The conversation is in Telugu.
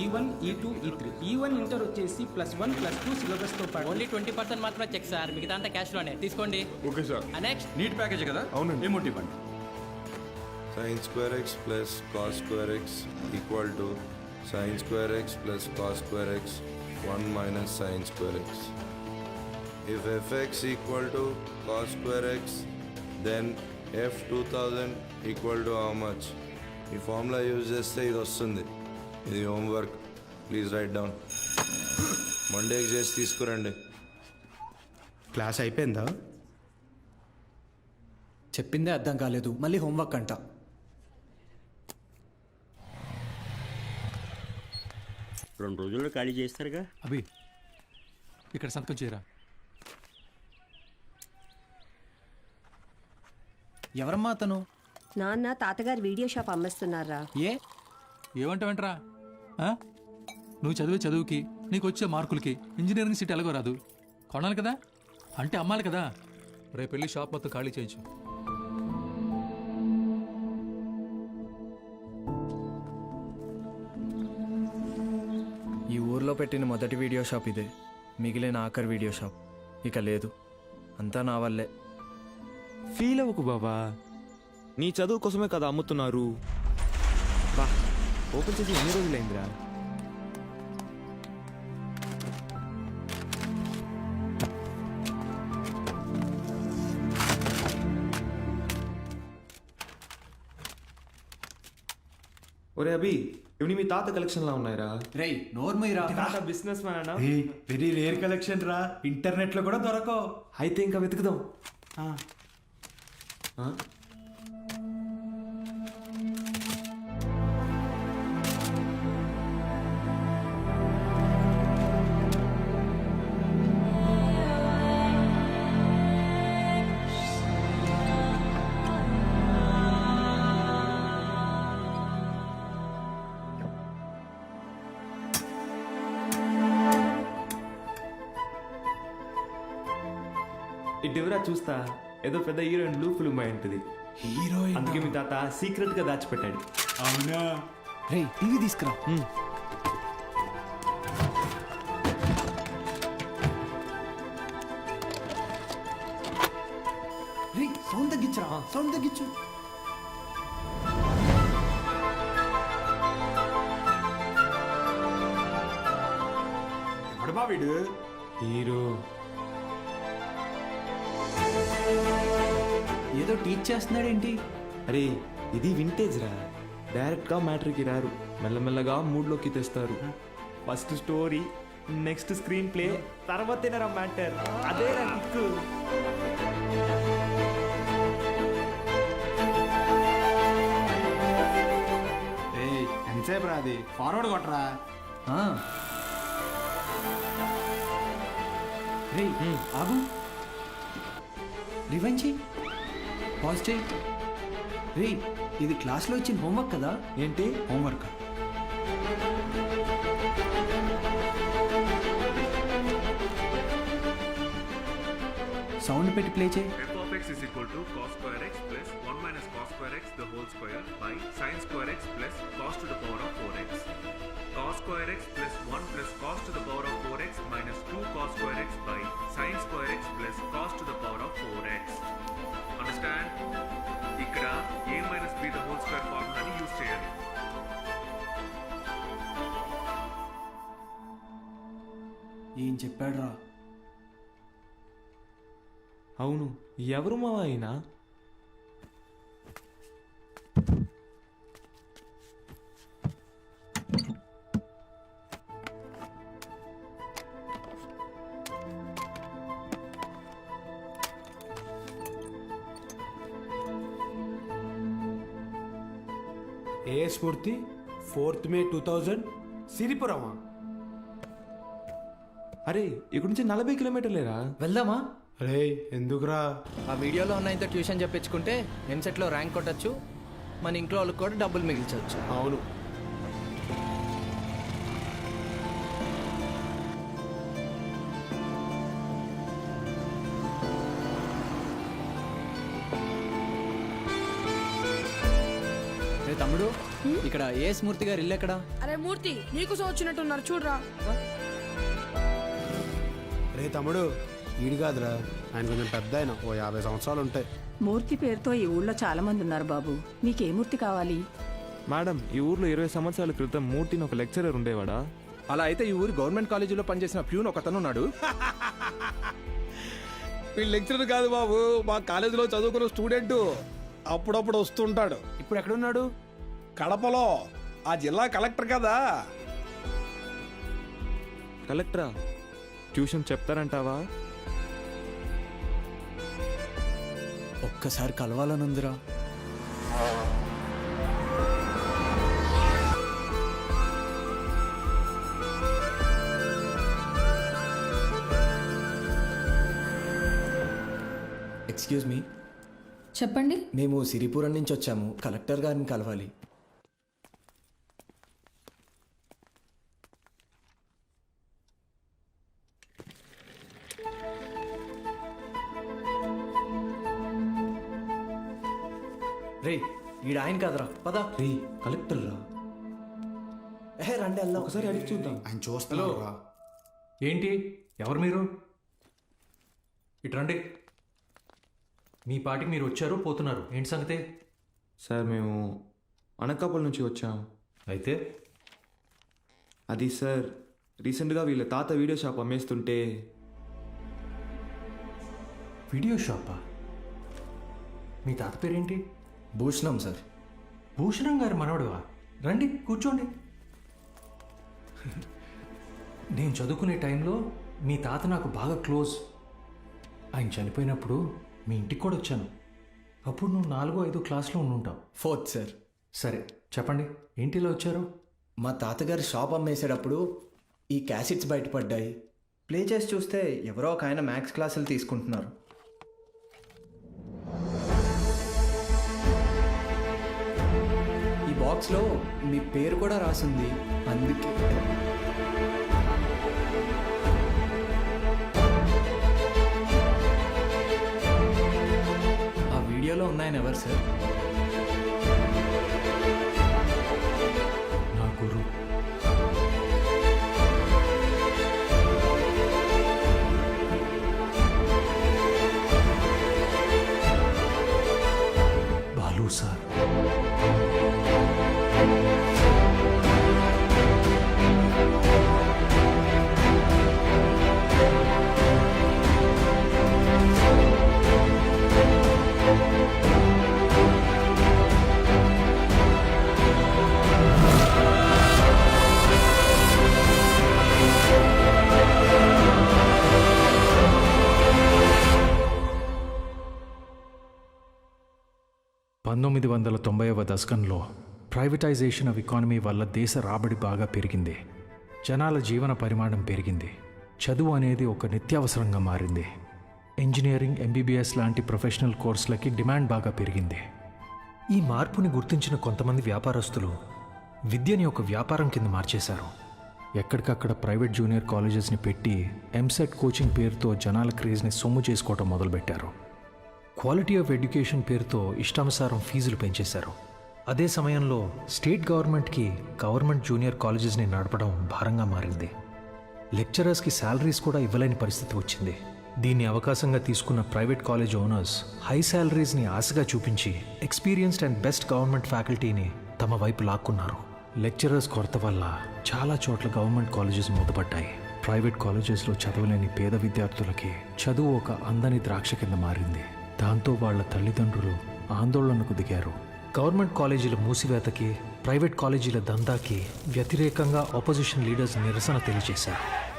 ఈ వన్ ఈ టూ ఈ త్రీ ఈ వన్ ఇంటర్ వచ్చేసి ప్లస్ వన్ ప్లస్ టూ సిలబస్తో పాటు ఓన్లీ ట్వంటీ పర్సెంట్ మాత్రమే చెక్ సార్ మీకు అంతా క్యాష్లోనే. తీసుకోండి. Okay sir next NEET package కదా? అవును ఏమోటి ఇవ్వండి. Sine square x plus cos square x equal to sine square x plus cos square x one minus sine square x if f x equal to cos square x then f two thousand equal to how much ఈ ఫార్ములా యూజ్ చేస్తే ఇది వస్తుంది. ఇది హోంవర్క్. ప్లీజ్ రైట్ డౌన్ మండేకి చేసి తీసుకురండి. క్లాస్ అయిపోయిందా? చెప్పిందే అర్థం కాలేదు. మళ్ళీ హోంవర్క్ అంట. రెండు రోజుల్లో ఖాళీ చేస్తారుగా? అభి ఇక్కడ సంతకం చేయరా? ఎవరమ్మా అతను? నాన్న తాతగారు వీడియో షాప్ అమ్మేస్తున్నారా? ఏ? ఏమంటావేంట్రా? ఆ? నువ్వు చదివే చదువుకి నీకు వచ్చే మార్కులకి ఇంజనీరింగ్ సీట్ ఎలాగో రాదు. కొనాలి కదా? అంటే అమ్మాలి కదా? రేపు వెళ్ళి షాప్ మొత్తం ఖాళీ చేయించు. ఈ ఊర్లో పెట్టిన మొదటి వీడియో షాప్ ఇదే. మిగిలిన ఆఖరి వీడియో షాప్. ఇక లేదు. అంతా నా వల్లే. ఫీల్ అవ్వకు బాబా నీ చదువు కోసమే కదా అమ్ముతున్నారు. ఓపెన్ చేసి ఎన్ని రోజులైందిరా ఒరే అభి ఇవి మీ తాత కలెక్షన్ లా ఉన్నాయిరా. రేయ్ నోర్మయ్యరా? తాత బిజినెస్ మ్యాన్ అన్నా? వెరీ రేర్ కలెక్షన్ రా. ఇంటర్నెట్లో కూడా దొరకవు. అయితే ఇంకా వెతుకుదాం. ఇటువరా చూస్తా? ఏదో పెద్ద హీరోయిన్ బ్లూ ఫిల్మ్ అయి ఉంటుంది హీరోయిన్? అందుకే మీ తాత సీక్రెట్గా దాచిపెట్టాడు. అవునా? రేయ్ టీవీ తీసుకురా. రేయ్ సౌండ్ తగ్గించరా. సౌండ్ తగ్గించు. వీడు? హీరో. ఏదో టీచ్ చేస్తున్నాడేంటి? అరే ఇది వింటేజ్ రా. డైరెక్ట్గా మ్యాటర్కి రారు. మెల్లమెల్లగా మూడ్లోకి తెస్తారు. First story next screen play తర్వాతేనరా మ్యాటర్ అదే రా కిక్కు ఎంతసేపు రాది ఫార్వర్డ్ కొట్టరా? ఆ. రేయ్ ఆగు. రివైన్ చేయి. పాజ్ ఇది క్లాస్లో వచ్చిన హోంవర్క్ కదా? ఏంటి? హోంవర్క్ సౌండ్ పెట్టి ప్లే చేయి. X plus cos to the power of 4x cos square x plus ఏం చెప్పాడురా? అవును ఎవరు మా ఆయన? ఏ స్ఫూర్తి? ఫోర్త్ మే టూ థౌజండ్ సిరిపురమా? అరే ఇక్కడ నుంచి నలభై కిలోమీటర్లేరా వెళ్దామా? రే ఎందుకురా? ఆ వీడియోలో ఉన్న ఇంత ట్యూషన్ చెప్పించుకుంటే ఎంసెట్లో ర్యాంక్ కొట్టచ్చు మన ఇంట్లో వాళ్ళకి కూడా డబ్బులు మిగిల్చవచ్చు అవును. రే తమ్ముడు ఇక్కడ ఏ స్మూర్తి గారు ఇల్లు ఎక్కడ? అరే మూర్తి నీకు వచ్చినట్టున్నారు చూడరా. రే తమ్ముడు ఈడు కాదురా. ఆయన కొంచెం పెద్ద ఆయన. ఓ యాభై సంవత్సరాలు ఉంటాయి. మూర్తి పేరుతో ఈ ఊళ్ళో చాలా మంది ఉన్నారు బాబు. నీకే మూర్తి కావాలి? మేడం ఈ ఊర్లో ఇరవై సంవత్సరాల క్రితం మూర్తిని ఒక లెక్చరర్ ఉండేవాడా? అలా అయితే ఈ ఊరి గవర్నమెంట్ కాలేజీలో పనిచేసిన ప్యూన్ ఒకతను ఉన్నాడు. వీళ్ళు లెక్చరర్ కాదు బాబు. మా కాలేజీలో చదువుకున్న స్టూడెంట్ అప్పుడప్పుడు వస్తుంటాడు. ఇప్పుడు ఎక్కడున్నాడు? కడపలో. ఆ జిల్లా కలెక్టర్ కదా. కలెక్టరా? ట్యూషన్ చెప్తారంటావా? ఒక్కసారి కలవాలనుందిరా. ఎక్స్క్యూజ్ మీ చెప్పండి. మేము సిరిపురం నుంచి వచ్చాము కలెక్టర్ గారిని కలవాలి. రే ఈడ ఆయన కాదురా. పదా. రే కలెక్టర్ రా ఏ రండి వెళ్దాం. ఒకసారి అడిగి చూద్దాం. ఆయన చూస్తున్నాడు రా. ఏంటి? ఎవరు మీరు? ఇటు రండి. మీ పాటికి మీరు వచ్చారు పోతున్నారు. ఏంటి సంగతి? సార్ మేము అనకాపల్లి నుంచి వచ్చాం. అయితే? అది సార్ రీసెంట్గా వీళ్ళ తాత వీడియో షాప్ అమ్మేస్తుంటే. వీడియో షాపా? మీ తాత పేరేంటి? భూషణం సార్. భూషణం గారి మనవడువా? రండి కూర్చోండి. నేను చదువుకునే టైంలో మీ తాత నాకు బాగా క్లోజ్. ఆయన చనిపోయినప్పుడు మీ ఇంటికి కూడా వచ్చాను. అప్పుడు నువ్వు నాలుగో ఐదో క్లాస్లో ఉండుంటావు. Fourth sir. సరే చెప్పండి ఏంటి ఇలా వచ్చారు? మా తాతగారు షాప్ అమ్మేసేటప్పుడు ఈ క్యాసెట్స్ బయటపడ్డాయి. ప్లే చేసి చూస్తే ఎవరో ఒక ఆయన మ్యాథ్స్ క్లాసులు తీసుకుంటున్నారు. బాక్స్లో మీ పేరు కూడా రాసింది. అందుకే. ఆ వీడియోలో ఉన్నాయని ఎవరు సార్? పంతొమ్మిది వందల తొంభైవ దశకంలో ప్రైవేటైజేషన్ ఆఫ్ ఎకానమీ వల్ల దేశ రాబడి బాగా పెరిగింది. జనాల జీవన పరిమాణం పెరిగింది. చదువు అనేది ఒక నిత్యావసరంగా మారింది. ఇంజనీరింగ్ ఎంబీబీఎస్ లాంటి ప్రొఫెషనల్ కోర్సులకి డిమాండ్ బాగా పెరిగింది. ఈ మార్పుని గుర్తించిన కొంతమంది వ్యాపారస్తులు విద్యని ఒక వ్యాపారం కింద మార్చేశారు. ఎక్కడికక్కడ ప్రైవేట్ జూనియర్ కాలేజెస్ని పెట్టి ఎంసెట్ కోచింగ్ పేరుతో జనాల క్రేజ్ని సొమ్ము చేసుకోవటం మొదలుపెట్టారు. క్వాలిటీ ఆఫ్ ఎడ్యుకేషన్ పేరుతో ఇష్టానుసారం ఫీజులు పెంచేశారు. అదే సమయంలో స్టేట్ గవర్నమెంట్కి గవర్నమెంట్ జూనియర్ కాలేజెస్ని నడపడం భారంగా మారింది. లెక్చరర్స్కి శాలరీస్ కూడా ఇవ్వలేని పరిస్థితి వచ్చింది. దీన్ని అవకాశంగా తీసుకున్న ప్రైవేట్ కాలేజ్ ఓనర్స్ హై శాలరీస్ని ఆశగా చూపించి ఎక్స్పీరియన్స్డ్ అండ్ బెస్ట్ గవర్నమెంట్ ఫ్యాకల్టీని తమ వైపు లాక్కున్నారు. లెక్చరర్స్ కొరత వల్ల చాలా చోట్ల గవర్నమెంట్ కాలేజెస్ మూతపడ్డాయి. ప్రైవేట్ కాలేజెస్లో చదవలేని పేద విద్యార్థులకి చదువు ఒక అందని ద్రాక్ష కింద మారింది. దాంతో వాళ్ళ తల్లిదండ్రులు ఆందోళనకు దిగారు. గవర్నమెంట్ కాలేజీల మూసివేతకి ప్రైవేట్ కాలేజీల దందాకి వ్యతిరేకంగా ఆపోజిషన్ లీడర్స్ నిరసన తెలియజేశారు.